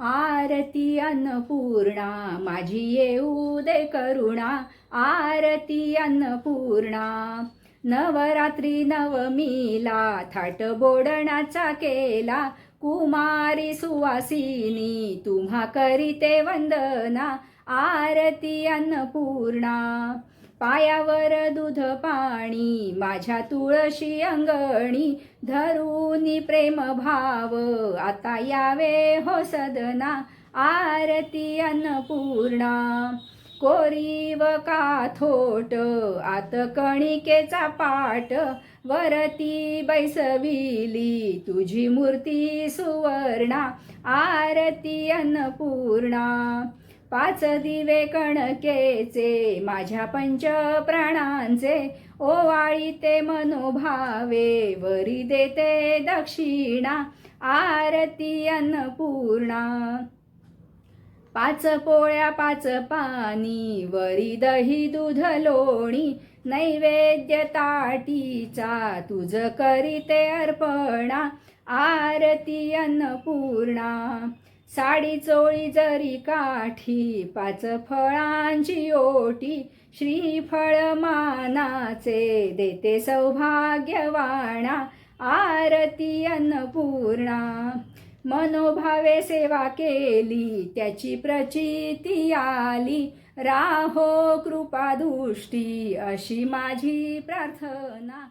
आरती अन्नपूर्णा माझी येऊ दे करुणा. आरती अन्नपूर्णा नवरात्री नवमीला थाट बोडणाचा केला. कुमारी सुवासिनी तुम्हा करीते वंदना. आरती अन्नपूर्णा पायावर दूध पाणी माझ्या तुळशी अंगणी धरूनी प्रेम भाव. आता यावे हो सदना आरती अन्नपूर्णा. कोरीव का थोट आत कणिकेचा पाट. वरती बैसविली तुझी मूर्ती सुवर्णा आरती अन्नपूर्णा. पाच दिवे कणकेचे माझ्या पंच प्राणांचे. ओवाळी ते मनोभावे वरी देते दक्षिणा आरती अन्नपूर्णा. पाच पोळ्या पाच पाणी वरी दही दूध लोणी नैवेद्य ताटीचा तुझ करीते अर्पणा आरती अन्नपूर्णा. साडी चोळी जरी काठी पाच फळांची ओटी श्रीफळ मानाचे देते सौभाग्यवाणा आरती अन्नपूर्णा. मनोभावे सेवा केली त्याची प्रचिती आली. राहो कृपा दृष्टी अशी माझी प्रार्थना.